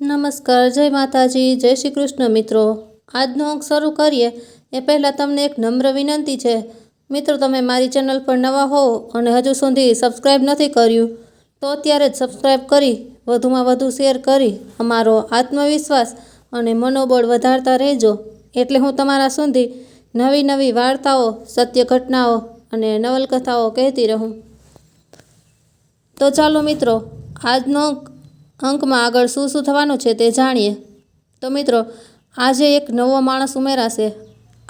નમસ્કાર, જય માતાજી, જય શ્રી કૃષ્ણ મિત્રો. આજનો અંક શરૂ કરીએ. એ પહેલાં તમને એક નમ્ર વિનંતી છે. મિત્રો, તમે મારી ચેનલ પર નવા હો અને હજુ સુધી સબસ્ક્રાઈબ નથી કર્યું, તો અત્યારે જ સબસ્ક્રાઈબ કરી, વધુમાં વધુ શેર કરી અમારો આત્મવિશ્વાસ અને મનોબળ વધારતા રહેજો. એટલે હું તમારા સુધી નવી નવી વાર્તાઓ, સત્ય ઘટનાઓ અને નવલકથાઓ કહેતી રહું. તો ચાલો મિત્રો, આજનો અંકમાં આગળ શું શું થવાનું છે તે જાણીએ. તો મિત્રો, આજે એક નવો માણસ ઉમેરાશે.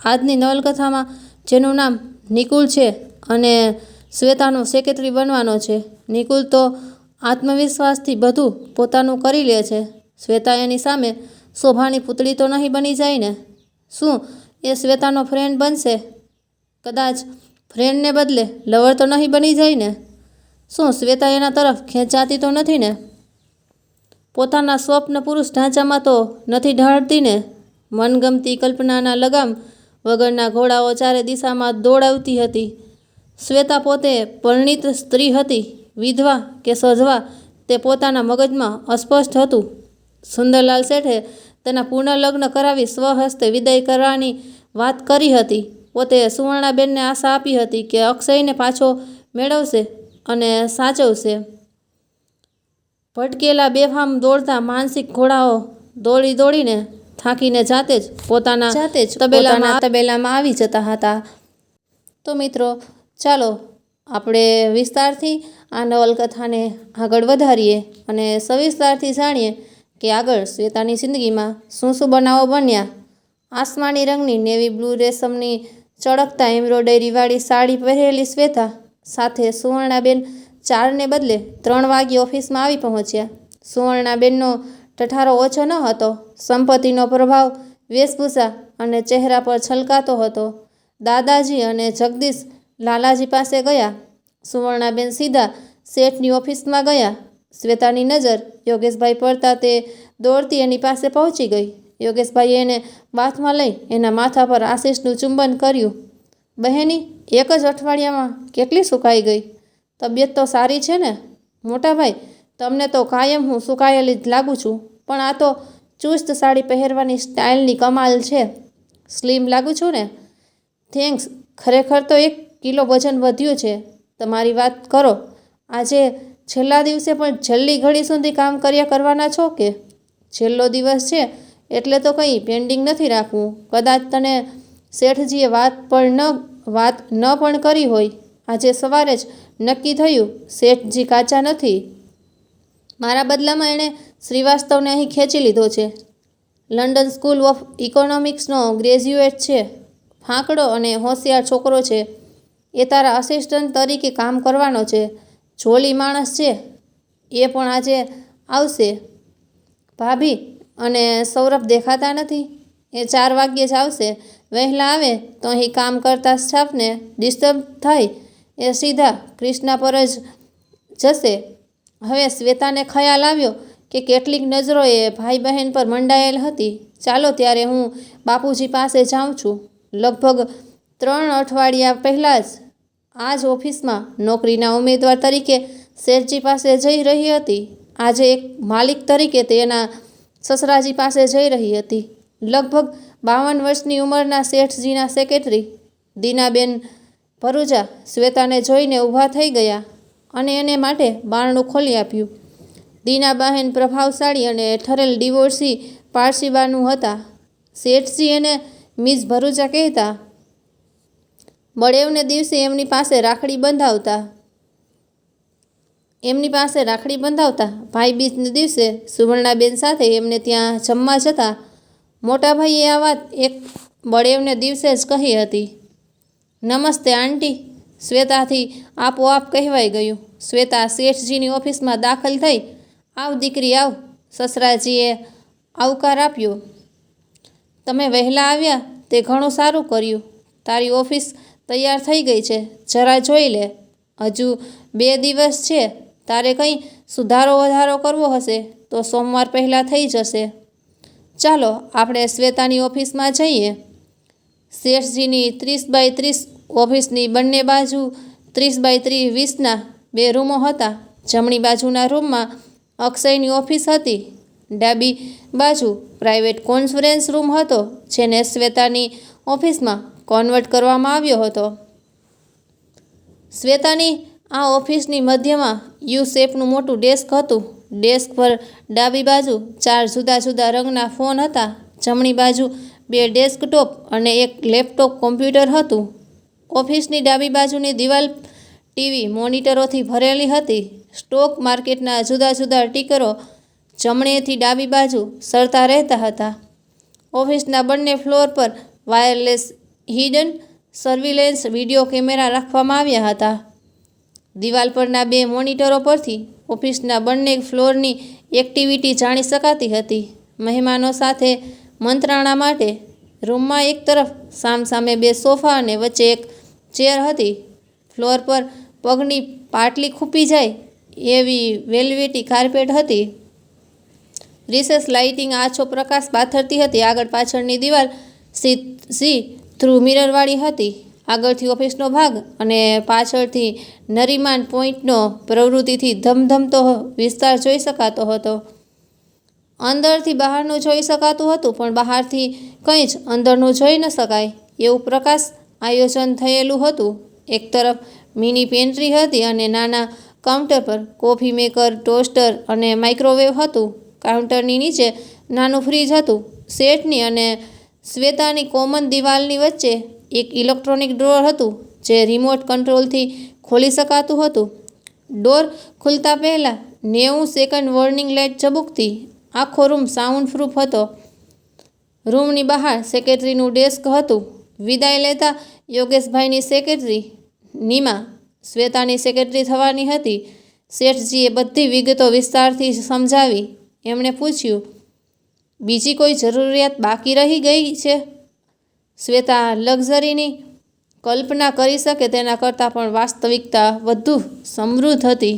આજની નવલકથામાં જેનું નામ નિકુલ છે અને શ્વેતાનો સેક્રેટરી બનવાનો છે. નિકુલ તો આત્મવિશ્વાસથી બધું પોતાનું કરી લે છે. શ્વેતા એની સામે શોભાની પૂતળી તો નહીં બની જાય ને? શું એ શ્વેતાનો ફ્રેન્ડ બનશે? કદાચ ફ્રેન્ડને બદલે લવર તો નહીં બની જાય ને? શું શ્વેતા એના તરફ ખેંચાતી તો નથી ને? પોતાના સ્વપ્ન પુરુષ ઢાંચામાં તો નથી ઢાળતી ને? મનગમતી કલ્પનાના લગામ વગરના ઘોડાઓ ચારે દિશામાં દોડાવતી હતી. શ્વેતા પોતે પરિણીત સ્ત્રી હતી. વિધવા કે સધવા તે પોતાના મગજમાં અસ્પષ્ટ હતું. સુંદરલાલ શેઠે તેના પુનર્લગ્ન કરાવી સ્વહસ્તે વિદાય કરવાની વાત કરી હતી. પોતે સુવર્ણાબેનને આશા આપી હતી કે અક્ષયને પાછો મેળવશે અને સાચવશે. ભટકેલા બેફામ દોડતા માનસિક ઘોડાઓ દોડી દોડીને થાકીને જાતે જ પોતાના જાતે જ તબેલામાં તબેલામાં આવી જતા હતા. તો મિત્રો ચાલો આપણે વિસ્તારથી આ નવલકથાને આગળ વધારીએ અને સવિસ્તારથી જાણીએ કે આગળ શ્વેતાની જિંદગીમાં શું શું બનાવો બન્યા. આસમાની રંગની નેવી બ્લુ રેશમની ચળકતા એમ્બ્રોઇડરીવાળી સાડી પહેરેલી શ્વેતા સાથે સુવર્ણાબેન ચારને બદલે ત્રણ વાગ્યે ઓફિસમાં આવી પહોંચ્યા. સુવર્ણાબેનનો ઠઠારો ઓછો ન હતો. સંપત્તિનો પ્રભાવ, વેશભૂષા અને ચહેરા પર છલકાતો હતો. દાદાજી અને જગદીશ લાલાજી પાસે ગયા. સુવર્ણાબેન સીધા શેઠની ઓફિસમાં ગયા. શ્વેતાની નજર યોગેશભાઈ પડતા તે દોડતી એની પાસે પહોંચી ગઈ. યોગેશભાઈએ એને બાથમાં લઈ એના માથા પર આશીષનું ચુંબન કર્યું. બહેની, એક જ અઠવાડિયામાં કેટલી સુકાઈ ગઈ? તબિયત તો સારી છે ને? મોટાભાઈ તમને તો કાયમ હું સુકાયેલી જ લાગુ છું, પણ આ તો ચુસ્ત સાડી પહેરવાની સ્ટાઇલની કમાલ છે. સ્લીમ લાગું છું ને? થેન્ક્સ, ખરેખર તો એક કિલો વજન વધ્યું છે. તમારી વાત કરો, આજે છેલ્લા દિવસે પણ છેલ્લી ઘડી સુધી કામ કર્યા કરવાના છો કે? છેલ્લો દિવસ છે, એટલે તો કંઈ પેન્ડિંગ નથી રાખવું. કદાચ તને શેઠજીએ વાત પણ ન, વાત ન પણ કરી હોય. આજે સવારે જ નક્કી થયું, શેઠજી કાચા નથી. મારા બદલામાં એણે શ્રીવાસ્તવને અહીં ખેંચી લીધો છે. લંડન સ્કૂલ ઓફ ઇકોનોમિક્સનો ગ્રેજ્યુએટ છે. ફાંકડો અને હોશિયાર છોકરો છે. એ તારા અસિસ્ટન્ટ તરીકે કામ કરવાનો છે. જોલી માણસ છે. એ પણ આજે આવશે. ભાભી અને સૌરભ દેખાતા નથી. એ ચાર વાગ્યે જ આવશે. વહેલા આવે તો અહીં કામ કરતા સ્ટાફને ડિસ્ટર્બ થાય. એ સીધા ક્રિષ્ના પર જ જશે. હવે શ્વેતાને ખ્યાલ આવ્યો કે કેટલીક નજરો એ ભાઈ બહેન પર મંડાયેલ હતી. ચાલો ત્યારે હું બાપુજી પાસે જાઉં છું. લગભગ ત્રણ અઠવાડિયા પહેલાં જ આ જ ઓફિસમાં નોકરીના ઉમેદવાર તરીકે શેઠજી પાસે જઈ રહી હતી. આજે એક માલિક તરીકે તેના સસરાજી પાસે જઈ રહી હતી. લગભગ બાવન વર્ષની ઉંમરના શેઠજીના સેક્રેટરી, દીનાબેન ભરૂજા શ્વેતાને જોઈને ઊભા થઈ ગયા અને એને માટે બારણું ખોલી આપ્યું. દીનાબહેન પ્રભાવશાળી અને ઠરેલ ડિવોર્સી પારસીબાનું હતા. શેઠજી એને મિસ ભરૂચા કહેતા, બળેવને દિવસે એમની પાસે રાખડી બંધાવતા. એમની પાસે રાખડી બંધાવતા ભાઈ બીજને દિવસે સુવર્ણાબેન સાથે એમને ત્યાં જમવા જતા. મોટાભાઈએ આ વાત એક બળેવને દિવસે જ કહી હતી. નમસ્તે, આંટી. શ્વેતાથી આપોઆપ કહેવાઈ ગયું. શ્વેતા શેઠજીની ઓફિસમાં દાખલ થઈ. આવ દીકરી, આવ. સસરાજીએ આવકાર આપ્યો. તમે વહેલા આવ્યા, તે ઘણું સારું કર્યું. તારી ઓફિસ તૈયાર થઈ ગઈ છે. જરા જોઈ લે. હજુ બે દિવસ છે. તારે કંઈ સુધારો વધારો કરવો હશે, તો સોમવાર પહેલાં થઈ જશે. ચાલો, આપણે શ્વેતાની ઓફિસમાં જઈએ. શેઠજીની ત્રીસ બાય ત્રીસ ઓફિસની બંને બાજુ ત્રીસ બાય ત્રીસ વીસના બે રૂમો હતા. જમણી બાજુના રૂમમાં અક્ષયની ઓફિસ હતી. ડાબી બાજુ પ્રાઇવેટ કોન્ફરન્સ રૂમ હતો, જેને શ્વેતાની ઓફિસમાં કન્વર્ટ કરવામાં આવ્યો હતો. શ્વેતાની આ ઓફિસની મધ્યમાં યુ શેપનું મોટું ડેસ્ક હતું. ડેસ્ક પર ડાબી બાજુ ચાર જુદા જુદા રંગના ફોન હતા. જમણી બાજુ બે ડેસ્કટોપ અને એક લેપટોપ કોમ્પ્યુટર હતું. ઓફિસની ડાબી બાજુની દિવાલ ટીવી મોનિટરોથી ભરેલી હતી. સ્ટોક માર્કેટના જુદા જુદા ટીકરો જમણેથી ડાબી બાજુ સરતા રહેતા હતા. ઓફિસના બંને ફ્લોર પર wireless hidden surveillance video camera રાખવામાં આવ્યા હતા. દિવાલ પરના બે મોનિટરો પરથી ઓફિસના બંને ફ્લોરની એક્ટિવિટી જાણી શકાતી હતી. મહેમાનો સાથે મંત્રણા માટે રૂમમાં એક તરફ સામસામે બે સોફા અને વચ્ચે એક ચેર હતી. ફ્લોર પર પગની પાટલી ખૂપી જાય એવી વેલ્વેટી કાર્પેટ હતી. રિસેસ લાઇટિંગ આછો પ્રકાશ પાથરતી હતી. આગળ પાછળની દિવાલ સી સી થ્રુ મિરરવાળી હતી. આગળથી ઓફિસનો ભાગ અને પાછળથી નરીમાન પોઈન્ટનો પ્રવૃત્તિથી ધમધમતો વિસ્તાર જોઈ શકાતો હતો. અંદરથી બહારનું જોઈ શકાતું હતું, પણ બહારથી કંઈ જ અંદરનું જોઈ ન શકાય એવું પ્રકાશ આયોજન થયેલું હતું. એક તરફ મિની પેન્ટ્રી હતી અને નાના કાઉન્ટર પર કોફી મેકર, ટોસ્ટર અને માઇક્રોવેવ હતું. કાઉન્ટરની નીચે નાનું ફ્રીજ હતું. શેઠની અને શ્વેતાની કોમન દિવાલની વચ્ચે એક ઇલેક્ટ્રોનિક ડ્રોર હતું, જે રિમોટ કંટ્રોલથી ખોલી શકાતું હતું. ડોર ખુલતા પહેલાં નેવું સેકન્ડ વોર્નિંગ લાઇટ ઝબૂકતી આખો રૂમ સાઉન્ડ પ્રૂફ હતો. રૂમની બહાર સેક્રેટરીનું ડેસ્ક હતું. વિદાય લેતા યોગેશભાઈની સેક્રેટરી નીમા, શ્વેતાની સેક્રેટરી થવાની હતી. શેઠજીએ બધી વિગતો વિસ્તારથી સમજાવી. એમણે પૂછ્યું, બીજી કોઈ જરૂરિયાત બાકી રહી ગઈ છે? શ્વેતા લક્ઝરીની કલ્પના કરી શકે તેના કરતાં પણ વાસ્તવિકતા વધુ સમૃદ્ધ હતી.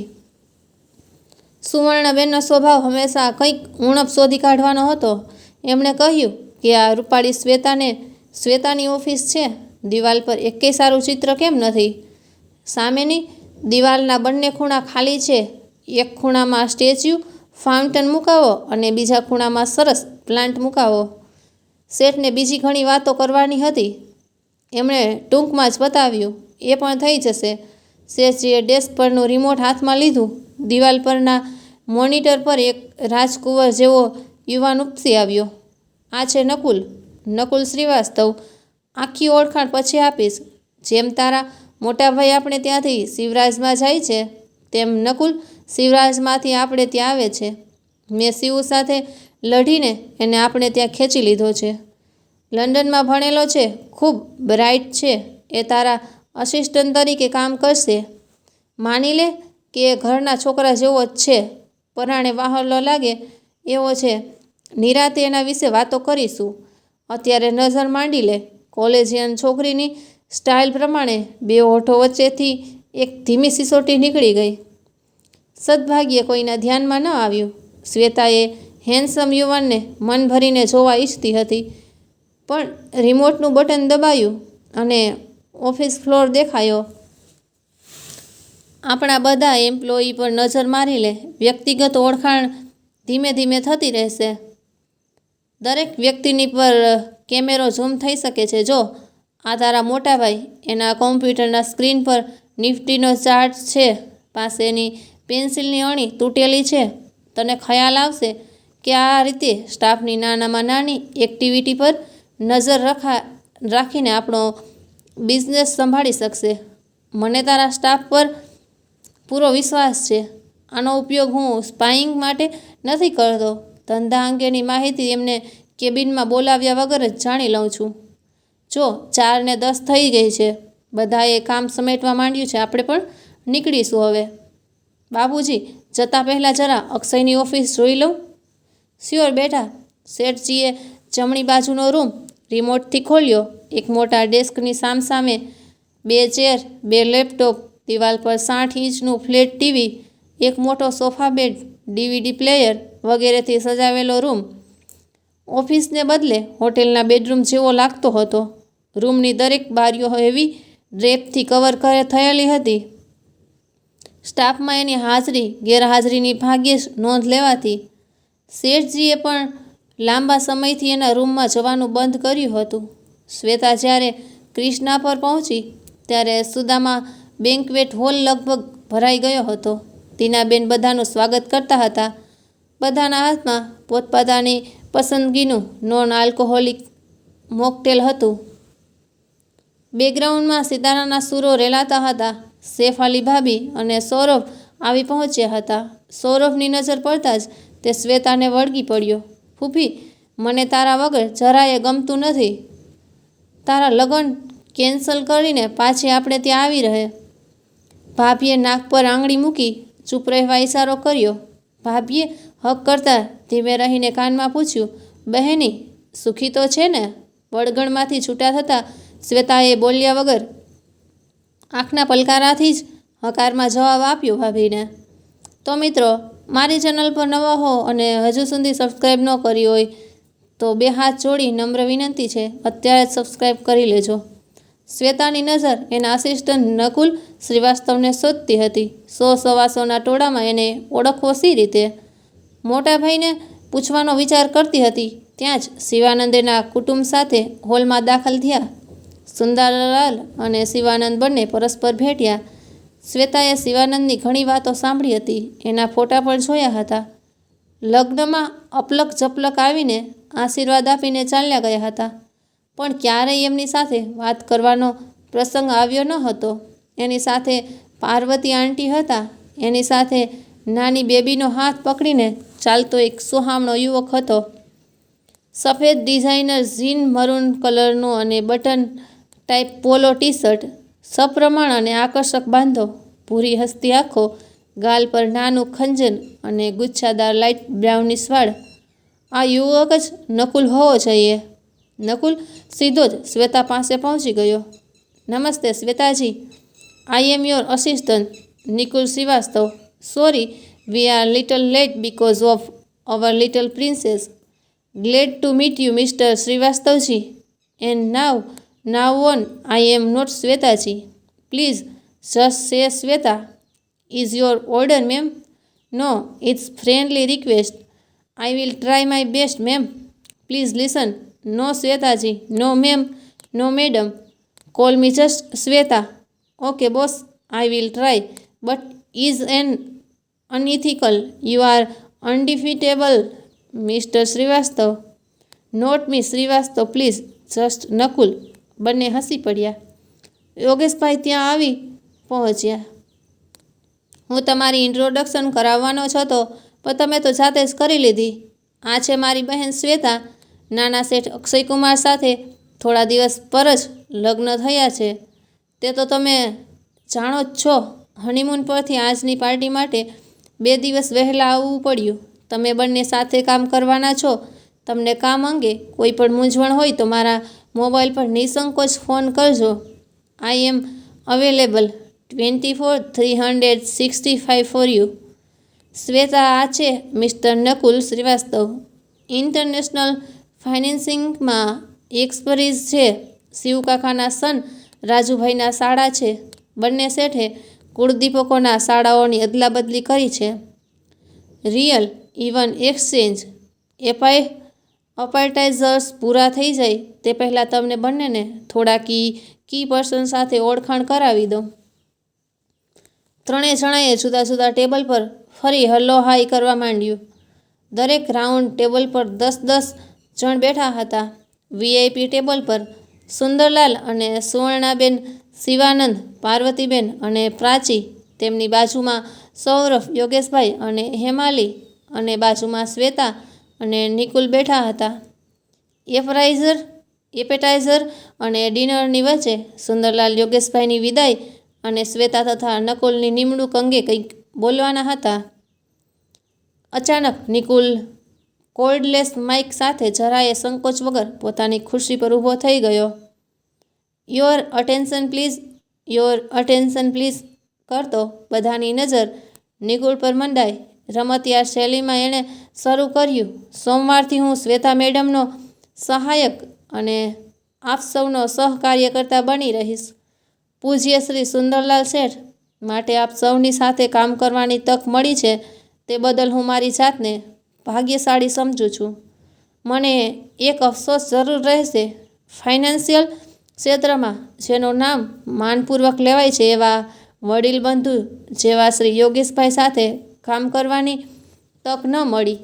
સુવર્ણબેનનો સ્વભાવ હંમેશા કંઈક ઉણપ શોધી કાઢવાનો હતો. એમણે કહ્યું કે આ રૂપાળી શ્વેતાને, શ્વેતાની ઓફિસ છે. દિવાલ પર એકેય સારું ચિત્ર કેમ નથી? સામેની દિવાલના બંને ખૂણા ખાલી છે. એક ખૂણામાં સ્ટેચ્યુ, ફાઉન્ટન મુકાવો અને બીજા ખૂણામાં સરસ પ્લાન્ટ મુકાવો. શેઠને બીજી ઘણી વાતો કરવાની હતી. એમણે ટૂંકમાં જ બતાવ્યું, એ પણ થઈ જશે. શેઠજીએ ડેસ્ક પરનું રિમોટ હાથમાં લીધું. દિવાલ પરના મોનિટર પર એક રાજકુંવર જેવો યુવાન ઉપસી આવ્યો. આ છે નકુલ. નકુલ શ્રીવાસ્તવ. આખી ઓળખાણ પછી આપીશ. જેમ તારા મોટા ભાઈ આપણે ત્યાંથી શિવરાજમાં જાય છે, તેમ નકુલ શિવરાજમાંથી આપણે ત્યાં આવે છે. મેં શિવ સાથે લઢીને એને આપણે ત્યાં ખેંચી લીધો છે. લંડનમાં ભણેલો છે, ખૂબ બ્રાઇટ છે, એ તારા અસિસ્ટન્ટ તરીકે કામ કરશે. માની લે કે ઘરના છોકરા જેવો જ છે, પરાણે વાહલો લાગે એવો છે. નિરાતે એના વિશે વાતો કરીશું. અત્યારે નજર માંડી લે. કોલેજિયન છોકરીની સ્ટાઇલ પ્રમાણે બે હોઠો વચ્ચેથી એક ધીમી સિસોટી નીકળી ગઈ. સદભાગ્યે કોઈના ધ્યાનમાં ન આવ્યું. શ્વેતાએ હેન્ડસમ યુવાનને મન ભરીને જોવા ઈચ્છતી હતી, પણ રિમોટનું બટન દબાયું અને ઓફિસ ફ્લોર દેખાયો. આપણા બધા એમ્પ્લોયી પર નજર મારી લે. વ્યક્તિગત ઓળખાણ ધીમે ધીમે થતી રહેશે. દરેક વ્યક્તિની પર કેમેરો ઝૂમ થઈ શકે છે. જો આ તારા મોટાભાઈ એના કોમ્પ્યુટરના સ્ક્રીન પર નિફ્ટીનો ચાર્ટ છે, પાસેની પેન્સિલની અણી તૂટેલી છે, તને ખ્યાલ આવશે કે આ રીતે સ્ટાફની નાનામાં નાની એક્ટિવિટી પર નજર રખા, રાખીને આપણો બિઝનેસ સંભાળી શકશે. મને તારા સ્ટાફ પર પૂરો વિશ્વાસ છે. આનો ઉપયોગ હું સ્પાઇંગ માટે નથી કરતો. ધંધા અંગેની માહિતી એમને કેબિનમાં બોલાવ્યા વગર જ જાણી લઉં છું. જો ચાર ને દસ થઈ ગઈ છે. બધાએ કામ સમેટવા માંડ્યું છે. આપણે પણ નીકળીશું હવે. બાબુજી, જતાં પહેલાં જરા અક્ષયની ઓફિસ જોઈ લઉં. સ્યોર બેટા. શેઠજીએ જમણી બાજુનો રૂમ રિમોટથી ખોલ્યો. એક મોટા ડેસ્કની સામસામે બે ચેર, બે લેપટોપ દિવાલ પર સાઠ ઇંચનું ફ્લેટ ટીવી, એક મોટો સોફા બેડ, ડીવીડી પ્લેયર વગેરેથી સજાવેલો રૂમ. ઓફિસને બદલે હોટેલના બેડરૂમ જેવો લાગતો હતો. રૂમની દરેક બારીઓ એવી ડ્રેપથી કવર કરે થયેલી હતી. સ્ટાફમાં એની હાજરી, ગેરહાજરીની ભાગ્યે જ નોંધ લેવાતી. શેઠજીએ પણ લાંબા સમયથી એના રૂમમાં જવાનું બંધ કર્યું હતું. શ્વેતા જ્યારે ક્રિષ્ના પર પહોંચી, ત્યારે સુદામા બેન્કવેટ હોલ લગભગ ભરાઈ ગયો હતો. ટીનાબેન બધાનું સ્વાગત કરતા હતા. બધાના હાથમાં પોતપોતાની પસંદગીનું નોન આલ્કોહોલિક મોકટેલ હતું. બેકગ્રાઉન્ડમાં સિતારાના સૂરો રેલાતા હતા. સેફ અલી ભાભી અને સૌરભ આવી પહોંચ્યા હતા. સૌરભની નજર પડતા જ તે શ્વેતાને વળગી પડ્યો. ફૂફી, મને તારા વગર જરાય ગમતું નથી. તારા લગ્ન કેન્સલ કરીને પાછી આપણે ત્યાં આવી રહે. ભાભીએ નાક પર આંગળી મૂકી ચૂપ રહેવા ઈશારો કર્યો. ભાભીએ હક કરતાં ધીમે રહીને કાનમાં પૂછ્યું, બહેની, સુખી તો છે ને? વળગણમાંથી છૂટા થતાં શ્વેતાએ બોલ્યા વગર આંખના પલકારાથી જ હકારમાં જવાબ આપ્યો ભાભીને, તો મિત્રો, મારી ચેનલ પર નવા હો અને હજુ સુધી સબસ્ક્રાઈબ ન કરી હોય તો બે હાથ જોડી નમ્ર વિનંતી છે. અત્યારે જ સબસ્ક્રાઈબ કરી લેજો. શ્વેતાની નજર એના આસિસ્ટન્ટ નકુલ શ્રીવાસ્તવને શોધતી હતી. સો સવાસોના ટોળામાં એને ઓળખવો સી રીતે? મોટા ભાઈને પૂછવાનો વિચાર કરતી હતી. ત્યાં જ શિવાનંદેના કુટુંબ સાથે હોલમાં દાખલ થયા. સુંદરલાલ અને શિવાનંદ બંને પરસ્પર ભેટ્યા. શ્વેતાએ શિવાનંદની ઘણી વાતો સાંભળી હતી. એના ફોટા પણ જોયા હતા. લગ્નમાં અપલક ઝપલક આવીને આશીર્વાદ આપીને ચાલ્યા ગયા હતા. પણ ક્યારેય એમની સાથે વાત કરવાનો પ્રસંગ આવ્યો ન હતો. એની સાથે પાર્વતી આંટી હતા. એની સાથે નાની બેબીનો હાથ પકડીને ચાલતો એક સુહામણો યુવક હતો. સફેદ ડિઝાઇનર ઝીન મરૂન કલરનું અને button type polo T shirt સપ્રમાણ અને આકર્ષક બાંધો, ભૂરી હસ્તી આંખો, ગાલ પર નાનું ખંજન અને ગુચ્છાદાર લાઇટ બ્રાઉનિશ વાળ. આ યુવક જ નકુલ હોવો જોઈએ. નકુલ સીધો જ શ્વેતા પાસે પહોંચી ગયો. નમસ્તે Shwetaji. I am your assistant Nikul Shrivastav. Sorry we are little late because of our little princess glad to meet you mister શ્રીવાસ્તવજી and now now on I am not Shwetaji please just say Shweta is your order ma'am no it's friendly request I will try my best ma'am please listen no Shwetaji, no ma'am no madam call me just Shweta okay boss I will try but is an unethical you are undefeatable mister Shrivastav not me Shrivastav please just Nakul બંને હસી પડ્યા. યોગેશભાઈ ત્યાં આવી પહોંચ્યા. હું તમારી introduction કરાવવાનો હતો, પણ તમે તો જાતે જ કરી લીધી. આ છે મારી બહેન શ્વેતા નાના શેઠ અક્ષયકુમાર સાથે થોડા દિવસ પર જ લગ્ન થયા છે. તે તો તમે જાણો જ છો હનીમૂન પરથી આજની પાર્ટી માટે બે દિવસ વહેલા આવવું પડ્યું. તમે બંને સાથે કામ કરવાના છો. તમને કામ અંગે કોઈ પણ મૂંઝવણ હોય તો મારા મોબાઈલ પર નિસંકોચ ફોન કરજો. I am available twenty four three hundred sixty five for you Shweta આ છે મિસ્ટર નકુલ શ્રીવાસ્તવ. ઇન્ટરનેશનલ ફાઇનાન્સિંગમાં એક્સપરીઝ છે, શિવકાકાના સન રાજુભાઈના શાળા છે. બંને શેઠે કુળદીપકોના શાળાઓની અદલાબદલી કરી છે. રિયલ ઇવન એક્સચેન્જ એપાય અપાર્ટાઇઝર્સ પૂરા થઈ જાય તે પહેલાં તમને બંનેને થોડા કી કી પર્સન સાથે ઓળખાણ કરાવી દઉં ત્રણેય જણાએ જુદા જુદા ટેબલ પર ફરી હલ્લો હાઈ કરવા માંડ્યું. દરેક રાઉન્ડ ટેબલ પર દસ દસ જણ બેઠા હતા. વીઆઈપી ટેબલ પર સુંદરલાલ અને સુવર્ણાબેન, શિવાનંદ, પાર્વતીબેન અને પ્રાચી તેમની બાજુમાં સૌરભ, યોગેશભાઈ અને હેમાલી અને બાજુમાં શ્વેતા અને નિકુલ બેઠા હતા. એફરાઇઝર એપેટાઇઝર અને ડિનરની વચ્ચે સુંદરલાલ, યોગેશભાઈની વિદાય અને શ્વેતા તથા નકુલની નિમણૂક અંગે કંઈક બોલવાના હતા. અચાનક નિકુલ કોર્ડલેસ માઇક સાથે જરાયે સંકોચ વગર પોતાની ખુરશી પર ઊભો થઈ ગયો. Your attention please, your attention please કરતો બધાની નજર નિગુળ પર મંડાઈ. રમતિયાર શૈલીમાં એણે શરૂ કર્યું, સોમવારથી હું શ્વેતા મેડમનો સહાયક અને આપ સૌનો સહકાર્યકર્તા બની રહીશ. પૂજ્ય શ્રી સુંદરલાલ શેઠ, માટે આપ સૌની સાથે કામ કરવાની તક મળી છે. તે બદલ હું મારી જાતને ભાગ્યશાળી સમજું છું. મને એક અફસોસ જરૂર રહેશે. ફાઇનાન્શિયલ ક્ષેત્રમાં જેનું નામ માનપૂર્વક લેવાય છે એવા વડીલ બંધુ જેવા શ્રી યોગેશભાઈ સાથે કામ કરવાની તક ન મળી.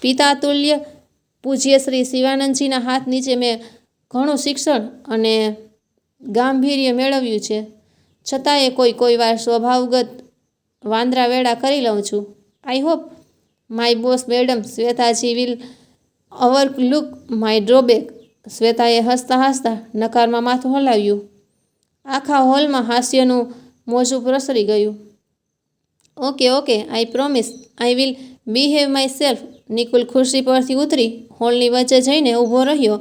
પિતા તુલ્ય પૂજ્ય શ્રી શિવાનંદજીના હાથ નીચે મેં ઘણું શિક્ષણ અને ગાંભીર્ય મેળવ્યું છે. છતાંય કોઈ કોઈ વાર સ્વભાવગત વાંદરા વેળા કરી લઉં છું. I hope my boss madam Shwetaji will overlook my drawback. શ્વેતાએ હસતા હસતા નકારમાં માથું હલાવ્યું. આખા હોલમાં હાસ્યનું મોજું પ્રસરી ગયું. Okay okay, I promise, I will behave myself Nikul ખુરશી પરથી ઉતરી હોલની વચ્ચે જઈને ઊભો રહ્યો.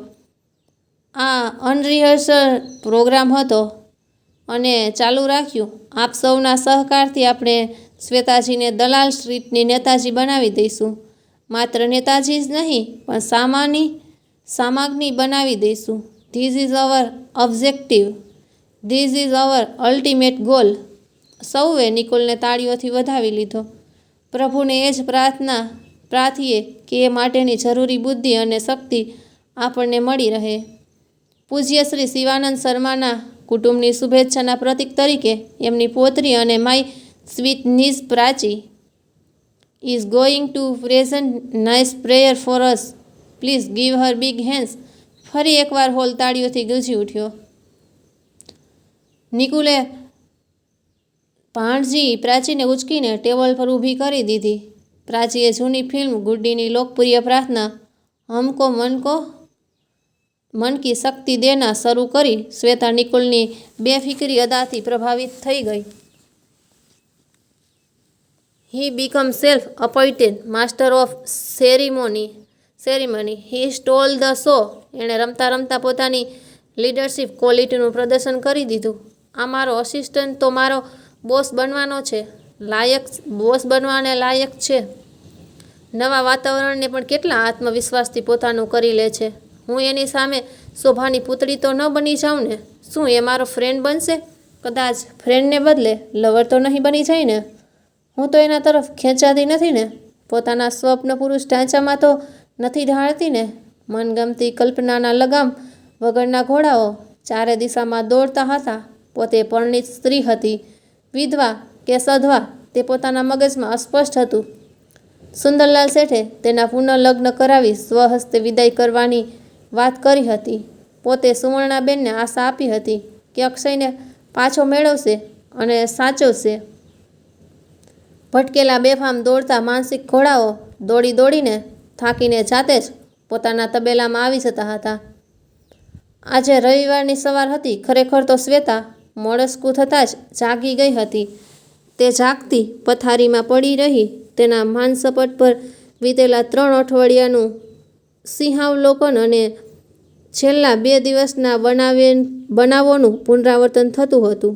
આ અનરિહર્સલ પ્રોગ્રામ હતો અને ચાલુ રાખ્યું. આપ સૌના સહકારથી આપણે શ્વેતાજીને દલાલ સ્ટ્રીટની નેતાજી બનાવી દઈશું. માત્ર નેતાજી જ નહીં, પણ સામાની, સામાગની બનાવી દઈશું. These is our objective these is our ultimate goal સૌએ નિકોલને તાળીઓથી વધાવી લીધો. પ્રભુને એ જ પ્રાર્થના, પ્રાર્થીએ કે એ માટેની જરૂરી બુદ્ધિ અને શક્તિ આપણને મળી રહે. પૂજ્ય શ્રી શિવાનંદ શર્માના કુટુંબની શુભેચ્છાના પ્રતીક તરીકે એમની પોતરી અને my niece Prachi is going to present nice prayer for us please give her big hands ફરી એકવાર હોલ તાળીઓથી ગુંજી ઉઠ્યો. નિકુલે ભાણજી પ્રાચીને ઉચકીને ટેબલ પર ઊભી કરી દીધી. પ્રાચીએ જૂની ફિલ્મ ગુડ્ડીની લોકપ્રિય પ્રાર્થના હમકો મનકો મન કી શક્તિ દેના શરૂ કરી શ્વેતા નિકુલની બેફિકરી અદાથી પ્રભાવિત થઈ ગઈ. He become self appointed master of ceremony ceremony he stole the show એણે રમતા રમતા પોતાની લીડરશિપ ક્વોલિટીનું પ્રદર્શન કરી દીધું. આ મારો અસિસ્ટન્ટ તો મારો બોસ બનવાનો છે. લાયક બોસ બનવાને લાયક છે. નવા વાતાવરણને પણ કેટલા આત્મવિશ્વાસથી પોતાનું કરી લે છે. હું એની સામે શોભાની પુતળી તો ન બની જાઉં ને. શું એ મારો ફ્રેન્ડ બનશે? કદાચ ફ્રેન્ડને બદલે લવર તો નહીં બની જાય ને. હું તો એના તરફ ખેંચાતી નથી ને. પોતાના સ્વપ્ન પુરુષ ઢાંચામાં તો નથી ઢાળતી ને. મનગમતી કલ્પનાના લગામ વગરના ઘોડાઓ ચારે દિશામાં દોડતા હતા. પોતે પરણિત સ્ત્રી હતી. વિધવા કે સધવા તે પોતાના મગજમાં અસ્પષ્ટ હતું. સુંદરલાલ શેઠે તેના પુનઃલગ્ન કરાવી સ્વહસ્તે વિદાય કરવાની વાત કરી હતી. પોતે સુવર્ણાબેનને આશા આપી હતી કે અક્ષયને પાછો મેળવશે અને સાચવશે. ભટકેલા બેફામ દોડતા માનસિક ઘોડાઓ દોડી દોડીને થાકીને જાતે જ પોતાના તબેલામાં આવી જતા હતા. આજે રવિવારની સવાર હતી. ખરેખર તો શ્વેતા મોડસકું થતાં જ જાગી ગઈ હતી. તે જાગતી પથારીમાં પડી રહી. તેના માનસપટ પર વીતેલા ત્રણ અઠવાડિયાનું સિંહાવલોકન અને છેલ્લા બે દિવસના બનાવે બનાવોનું પુનરાવર્તન થતું હતું.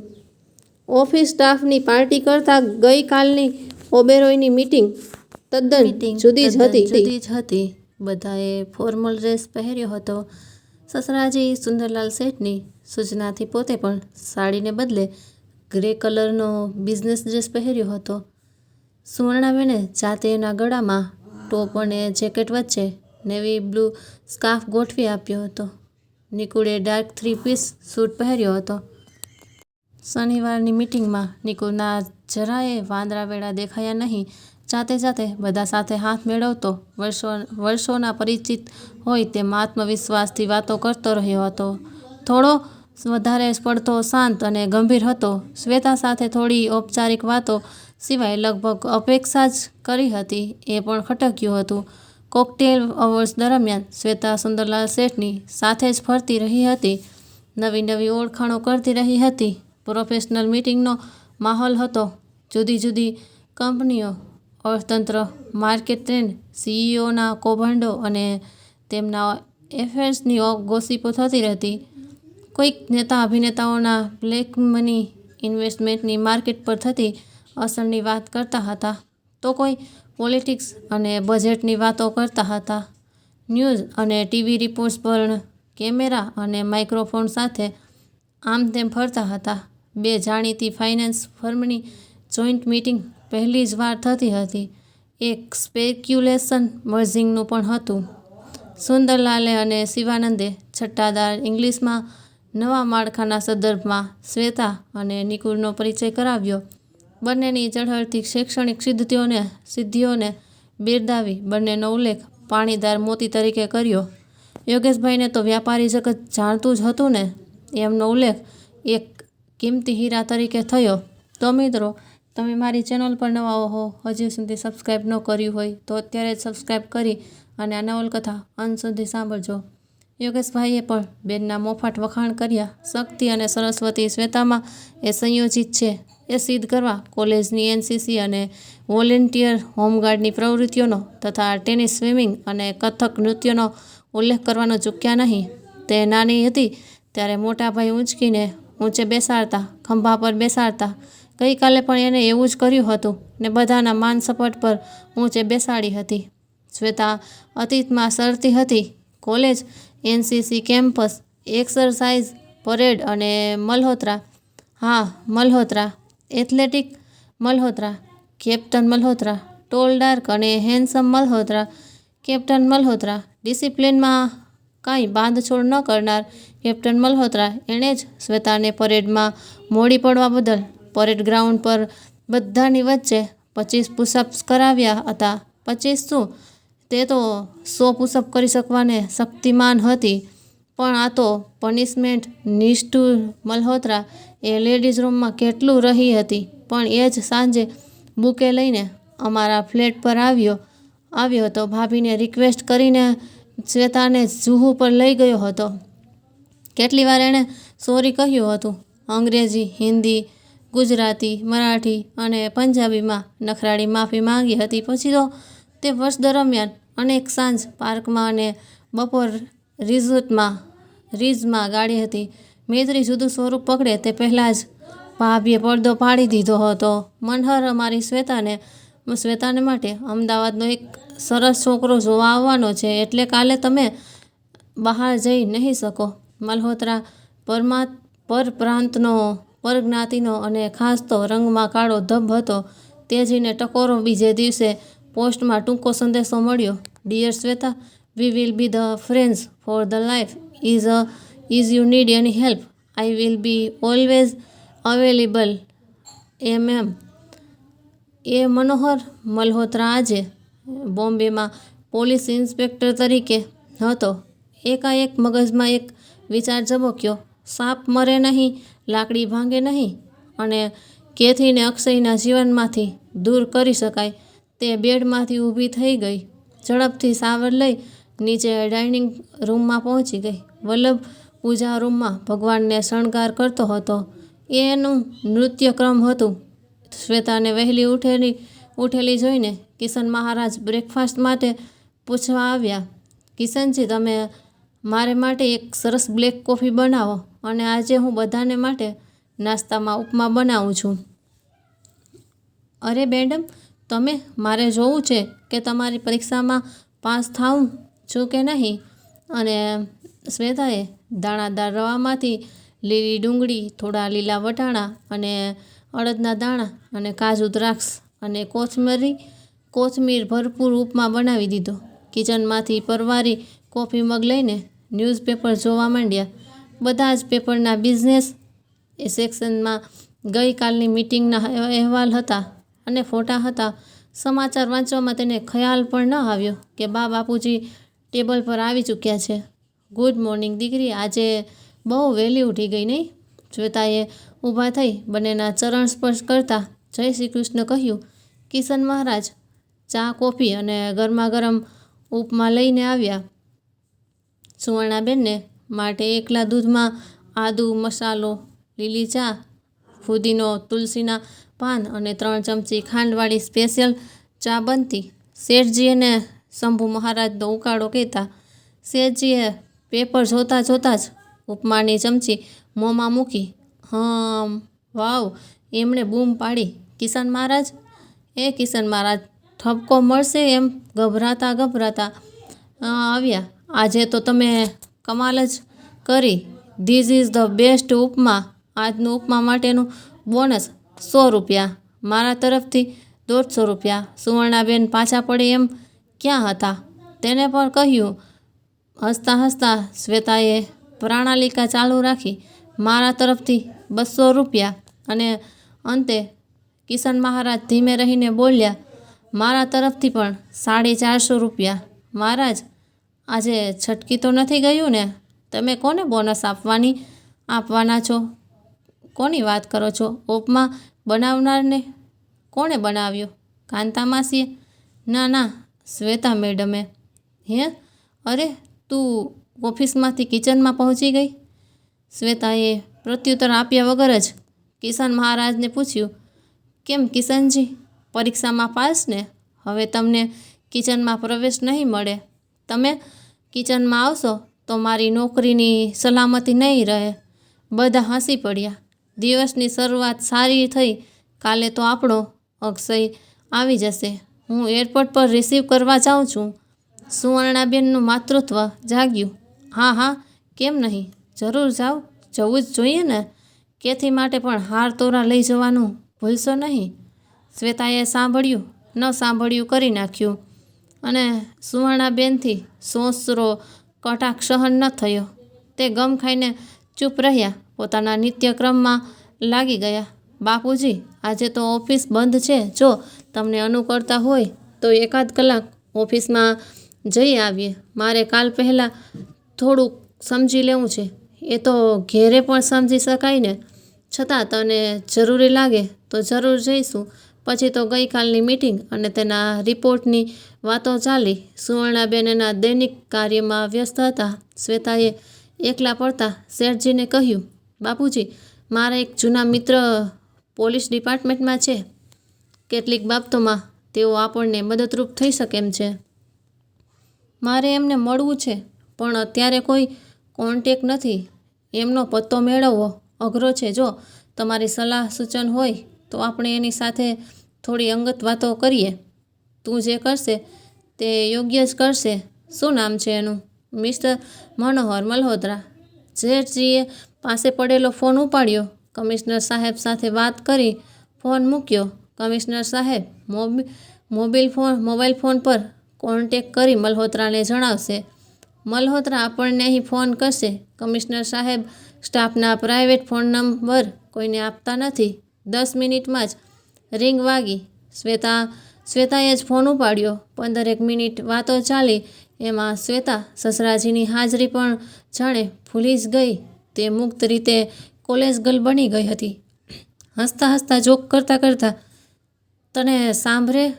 ઓફિસ સ્ટાફની પાર્ટી કરતાં ગઈકાલની ઓબેરોયની મીટિંગ તદ્દન જુદી જ હતી. જુદી જ હતી. બધાએ ફોર્મલ ડ્રેસ પહેર્યો હતો. સસરાજી સુંદરલાલ શેઠની સૂચનાથી પોતે પણ સાડીને બદલે ગ્રે કલરનો બિઝનેસ ડ્રેસ પહેર્યો હતો. સુવર્ણાબેને જાતે એના ગળામાં ટોપ અને જેકેટ વચ્ચે નેવી બ્લુ સ્કાર્ફ ગોઠવી આપ્યો હતો. નિકુળે ડાર્ક થ્રી પીસ સૂટ પહેર્યો હતો. શનિવારની મિટિંગમાં નિકુલના જરાએ વાંદરા વેળા દેખાયા નહીં. જાતે જાતે બધા સાથે હાથ મેળવતો વર્ષો, વર્ષોના પરિચિત હોય તેમ આત્મવિશ્વાસથી વાતો કરતો રહ્યો હતો. થોડો વધારે પડતો શાંત અને ગંભીર હતો. શ્વેતા સાથે થોડી ઔપચારિક વાતો સિવાય લગભગ અપેક્ષા જ કરી હતી. એ પણ ખટક્યું હતું. કોકટેલ અવર્સ દરમિયાન શ્વેતા સુંદરલાલ શેઠની સાથે જ ફરતી રહી હતી. નવી નવી ઓળખાણો કરતી રહી હતી. પ્રોફેશનલ મિટિંગનો માહોલ હતો. જુદી જુદી કંપનીઓ, અર્થતંત્ર, માર્કેટ ટ્રેન્ડ, સીઈઓના કૌભાંડો અને તેમના એફેર્સની ગોસિપો થતી રહેતી. કોઈક નેતા અભિનેતાઓના બ્લેક મની ઇન્વેસ્ટમેન્ટની માર્કેટ પર થતી અસરની વાત કરતા હતા. તો કોઈ પોલિટિક્સ અને બજેટની વાતો કરતા હતા. ન્યૂઝ અને ટીવી રિપોર્ટ્સ પર કેમેરા અને માઇક્રોફોન સાથે આમ તેમ ફરતા હતા. બે જાણીતી ફાઇનાન્સ ફર્મની જોઈન્ટ મિટિંગ પહેલી જ વાર થતી હતી. એક સ્પેક્યુલેશન મર્જિંગનું પણ હતું. સુંદરલાલે અને શિવાનંદે છઠ્ઠાદાર ઇંગ્લિશમાં નવા માળખાના સંદર્ભમાં શ્વેતા અને નિકુરનો પરિચય કરાવ્યો. બંનેની ચઢળતી શૈક્ષણિક સિદ્ધિઓને સિદ્ધિઓને બિરદાવી બંનેનો ઉલ્લેખ પાણીદાર મોતી તરીકે કર્યો. યોગેશભાઈને તો વ્યાપારી જગત જાણતું જ હતું ને? એમનો ઉલ્લેખ એક કિંમતી હીરા તરીકે થયો. તો મિત્રો, તમે મારી ચેનલ પર નવા હો, હજી સુધી સબસ્ક્રાઈબ ન કર્યું હોય, તો અત્યારે જ સબસ્ક્રાઈબ કરી અને આ નવલકથા અંત સુધી સાંભળજો. યોગેશભાઈએ પણ બેનના મોફાટ વખાણ કર્યા. શક્તિ અને સરસ્વતી શ્વેતામાં એ સંયોજિત છે. એ સિદ્ધ કરવા કોલેજની એનસીસી અને વોલેન્ટિયર હોમગાર્ડની પ્રવૃત્તિઓનો તથા ટેનિસ સ્વિમિંગ અને કથક નૃત્યનો ઉલ્લેખ કરવાનો ચૂક્યા નહીં. તે નાની હતી ત્યારે મોટા ભાઈ ઊંચકીને ઊંચે બેસાડતા, ખંભા પર બેસાડતા, ગઈકાલે પણ એને એવું જ કર્યું હતું ને બધાના માન સપટ પર ઊંચે બેસાડી હતી. શ્વેતા અતીતમાં સરતી હતી. College, NCC campus, exercise parade અને મલ્હોત્રા. હા, Malhotra. Athletic Malhotra. Captain Malhotra. Tall dark અને હેન્ડસમ મલ્હોત્રા. કેપ્ટન મલ્હોત્રા. ડિસિપ્લિનમાં કાંઈ બાંધછોડ ન કરનાર કેપ્ટન મલ્હોત્રા એણે જ શ્વેતાને પરેડમાં મોડી પડવા બદલ પરેડ ગ્રાઉન્ડ પર બધાની વચ્ચે પચીસ પુશઅપ્સ કરાવ્યા હતા. પચીસ શું? તે તો સો પુશઅપ કરી શકવાને શક્તિમાન હતી, પણ આ તો પનિશમેન્ટ નિષ્ઠુર મલ્હોત્રા એ લેડીઝ રૂમમાં કેટલું રહી હતી, પણ એ જ સાંજે બુકે લઈને અમારા ફ્લેટ પર આવ્યો. આવ્યો હતો ભાભીને રિક્વેસ્ટ કરીને શ્વેતાને જુહુ પર લઈ ગયો હતો. કેટલી વાર એણે સોરી કહ્યું હતું. અંગ્રેજી, હિન્દી, ગુજરાતી, મરાઠી અને પંજાબીમાં નખરાળી માફી માંગી હતી. પછી તો તે વર્ષ દરમિયાન અનેક સાંજ પાર્કમાં અને બપોર રિઝોર્ટમાં, રીઝમાં ગાળી હતી. મૈત્રી જુદું સ્વરૂપ પકડે તે પહેલાં જ ભાભીએ પડદો પાડી દીધો હતો. મનહર અમારી શ્વેતાને શ્વેતાને માટે અમદાવાદનો એક સરસ છોકરો જોવા આવવાનો છે. એટલે કાલે તમે બહાર જઈ નહીં શકો. મલ્હોત્રા પરમા, પરપ્રાંતનો, પરજ્ઞાતિનો અને ખાસ તો રંગમાં કાળો ધબ હતો. તેજીને ટકોરો બીજે દિવસે પોસ્ટમાં ટૂંકો સંદેશો મળ્યો. Dear Shweta we will be the friends for the life is a is you need any help I will be always available M M A Manohar Malhotra આજે બોમ્બેમાં પોલીસ ઇન્સ્પેક્ટર તરીકે હતો. એકાએક મગજમાં એક વિચાર ઝબક્યો સાપ મરે નહીં, લાકડી ભાંગે નહીં અને કેથીને અક્ષયના જીવનમાંથી દૂર કરી શકાય. તે બેડમાંથી ઊભી થઈ ગઈ. ઝડપથી સાવર લઈ નીચે ડાઇનિંગ રૂમમાં પહોંચી ગઈ. વલ્લભ પૂજા રૂમમાં ભગવાનને શણગાર કરતો હતો. એનું નૃત્યક્રમ હતું. શ્વેતાને વહેલી ઉઠેલી ઉઠેલી જોઈને કિશન મહારાજ બ્રેકફાસ્ટ માટે પૂછવા આવ્યા, કિશનજી, તમે મારે માટે એક સરસ બ્લેક કોફી બનાવો અને આજે હું બધાને માટે નાસ્તામાં ઉપમા બનાવું છું. અરે મેડમ, તમે મારે જોવું છે કે તમારી પરીક્ષામાં પાસ થાઉં છું કે નહીં? અને શ્વેતાએ દાણાદાર રવામાંથી લીલી ડુંગળી, થોડા લીલા વટાણા અને અડદના દાણા અને કાજુ દ્રાક્ષ અને કોથમરી, કોથમીર ભરપૂર ઉપમા બનાવી દીધો. કિચનમાંથી પરવારી કોફી મગ લઈને ન્યૂઝપેપર જોવા માંડ્યા. બધા જ પેપરના બિઝનેસ એ સેક્શનમાં ગઈકાલની મિટિંગના અહેવાલ હતા અને ફોટા હતા. સમાચાર વાંચવામાં તેને ખ્યાલ પણ ન આવ્યો કે બા બાપુજી ટેબલ પર આવી ચૂક્યા છે. ગુડ મોર્નિંગ દીકરી, આજે બહુ વહેલી ઉઠી ગઈ નહીં? શ્વેતાએ ઊભા થઈ બંનેના ચરણ સ્પર્શ કરતા જય શ્રી કૃષ્ણ કહ્યું, કિશન મહારાજ, ચા, કોફી અને ગરમા ગરમ ઉપમા લઈને આવ્યા. સુવર્ણાબેનને માટે એકલા દૂધમાં આદુ, મસાલો, લીલી ચા, ફુદીનો, તુલસીના પાન અને ત્રણ ચમચી ખાંડવાળી સ્પેશિયલ ચા બનતી. શેઠજીએ શંભુ મહારાજનો ઉકાળો કહેતા શેઠજીએ પેપર જોતાં જોતાં જ ઉપમાની ચમચી મોંમાં મૂકી હમ વાવ, એમણે બૂમ પાડી. કિશન મહારાજ? એ કિશન મહારાજ, ઠપકો મળશે એમ ગભરાતા ગભરાતા. આવ્યા. આજે તો તમે કમાલ જ કરી. These is the best upma. આજનું ઉપમા માટેનું બોનસ સો રૂપિયા. મારા તરફથી દોઢસો રૂપિયા. સુવર્ણાબેન પાછા પડે એમ ક્યાં હતા? તેને પણ કહ્યું. હસતા હસતા શ્વેતાએ પ્રણાલિકા ચાલુ રાખી. મારા તરફથી બસો રૂપિયા. અને અંતે કિશન મહારાજ ધીમે રહીને બોલ્યા, મારા તરફથી પણ સાડી ચારસો રૂપિયા. મહારાજ, આજે છટકી તો નથી ગયું ને? તમે કોને બોનસ આપવાની, આપવાના છો? કોની વાત કરો છો? ઓપમાં બનાવનારને કોણે બનાવ્યો? કાંતા માસીએ, ના ના, શ્વેતા મેડમે. હે? અરે, તું ઓફિસમાંથી કિચનમાં પહોંચી ગઈ? શ્વેતાએ પ્રત્યુત્તર આપ્યા વગર જ કિશન મહારાજને પૂછ્યું, કેમ કિશનજી, પરીક્ષામાં પાસ ને? હવે તમને કિચનમાં પ્રવેશ નહીં મળે. તમે કિચનમાં આવશો તો મારી નોકરીની સલામતી નહીં રહે. બધા હસી પડ્યા. દિવસની શરૂઆત સારી થઈ. કાલે તો આપણો અક્ષય આવી જશે. હું એરપોર્ટ પર રિસીવ કરવા જાઉં છું. સુવર્ણાબેનનું માતૃત્વ જાગ્યું. હા હા, કેમ નહીં? જરૂર જાઓ જવું જ જોઈએ ને. કેથી માટે પણ હાર તોરા લઈ જવાનું ભૂલશો નહીં. શ્વેતાએ સાંભળ્યું, ન સાંભળ્યું કરી નાખ્યું. અને સુવર્ણાબેનથી સોસરો કટાક્ષ સહન ન થયો. તે ગમ ખાઈને ચૂપ રહ્યા. પોતાના નિત્યક્રમમાં લાગી ગયા. બાપુજી, આજે તો ઓફિસ બંધ છે. જો તમને અનુકૂળતા હોય તો એકાદ કલાક ઓફિસમાં જઈ આવીએ. મારે કાલ પહેલાં થોડુંક સમજી લેવું છે. એ તો ઘેરે પણ સમજી શકાય ને. છતાં તને જરૂરી લાગે તો જરૂર જઈશું. પછી તો ગઈકાલની મીટિંગ અને તેના રિપોર્ટની વાતો ચાલી. સુવર્ણાબેન એના દૈનિક કાર્યમાં વ્યસ્ત હતા. શ્વેતાએ એકલા પડતા શેઠજીને કહ્યું, બાપુજી, મારા એક જૂના મિત્ર પોલીસ ડિપાર્ટમેન્ટમાં છે. કેટલીક બાબતોમાં તેઓ આપણને મદદરૂપ થઈ શકે એમ છે. મારે એમને મળવું છે, પણ અત્યારે કોઈ કોન્ટેક નથી. એમનો પત્તો મેળવવો અઘરો છે. જો તમારી સલાહ સૂચન હોય તો આપણે એની સાથે થોડી અંગત વાતો કરીએ. તું જે કરશે તે યોગ્ય જ કરશે. શું નામ છે એનું? મિસ્ટર મનોહર મલ્હોત્રા. જેઠજીએ પાસે પડેલો ફોન ઉપાડ્યો. કમિશનર સાહેબ સાથે વાત કરી. ફોન મૂક્યો. કમિશનર સાહેબ, મોબી મોબાઈલ ફોન મોબાઈલ ફોન પર કોન્ટેક કરી મલ્હોત્રાને જણાવશે. મલ્હોત્રા આપણને અહીં ફોન કરશે. કમિશનર સાહેબ, સ્ટાફના પ્રાઇવેટ ફોન નંબર કોઈને આપતા નથી. દસ મિનિટમાં જ રિંગ વાગી. શ્વેતા, શ્વેતાએ જ ફોન ઉપાડ્યો. પંદરેક મિનિટ વાતો ચાલી. એમાં શ્વેતા સસરાજીની હાજરી પણ જાણે ભૂલી જ ગઈ. તે મુક્ત રીતે કોલેજ ગર્લ બની ગઈ હતી. હસતા હસતા જોક કરતાં કરતાં, તને સાંભળે?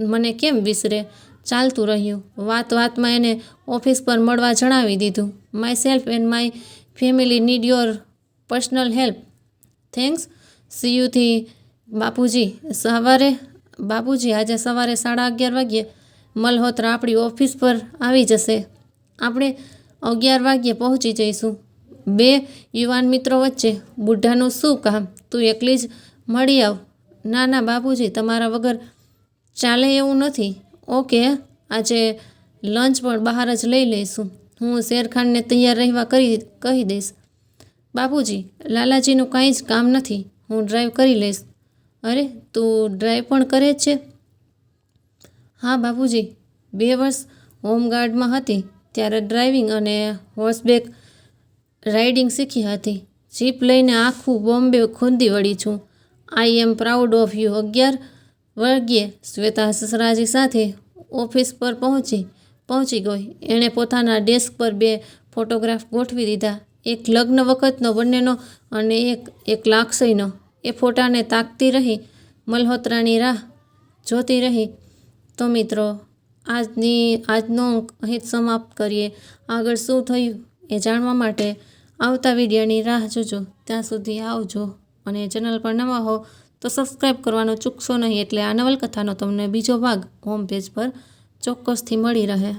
મને કેમ વિસરે? ચાલતું રહ્યું. વાત વાતમાં એને ઓફિસ પર મળવા જણાવી દીધું. Myself and my family need your personal help thanks સીયુથી બાપુજી સવારે, બાપુજી આજે સવારે સાડા અગિયાર વાગ્યે મલ્હોત્રા આપણી ઓફિસ પર આવી જશે. આપણે અગિયાર વાગ્યે પહોંચી જઈશું. બે યુવાન મિત્રો વચ્ચે બુઢાનું શું કામ? તું એકલી જ મળી આવ. ના ના, બાપુજી, તમારા વગર ચાલે એવું નથી. ઓકે, આજે લંચ પણ બહાર જ લઈ લઈશું. હું શેરખાનને તૈયાર રહેવા કરી, કહી દઈશ. બાપુજી, લાલાજીનું કાંઈ જ કામ નથી. હું ડ્રાઈવ કરી લઈશ. અરે, તું ડ્રાઈવ પણ કરે જ છે? હા, બાપુજી. બે વર્ષ હોમગાર્ડમાં હતી, ત્યારે ડ્રાઇવિંગ અને હોર્સબેક રાઇડિંગ શીખી હતી. જીપ લઈને આખું બોમ્બે ખૂંદી વળી છું. I am proud of you અગિયાર વાગ્યે શ્વેતા સસરાજી સાથે ઓફિસ પર પહોંચી પહોંચી ગઈ. એણે પોતાના ડેસ્ક પર બે ફોટોગ્રાફ ગોઠવી દીધા. એક લગ્ન વખતનો બંનેનો અને એક એક લાક્ષયનો. એ ફોટાને તાકતી રહી, મલ્હોત્રાની રાહ જોતી રહી. તો મિત્રો, આજની, આજનો અંક અહીં સમાપ્ત કરીએ. આગળ શું થયું એ જાણવા માટે આવતા વિડીયોની રાહ જોજો. ત્યાં સુધી આવજો અને ચેનલ પર નવા હો તો સબસ્ક્રાઈબ કરવાનું ચૂકશો નહીં એટલે આ નવલકથાનો તમને બીજો ભાગ હોમ પેજ પર ચોક્કસથી મળી રહે.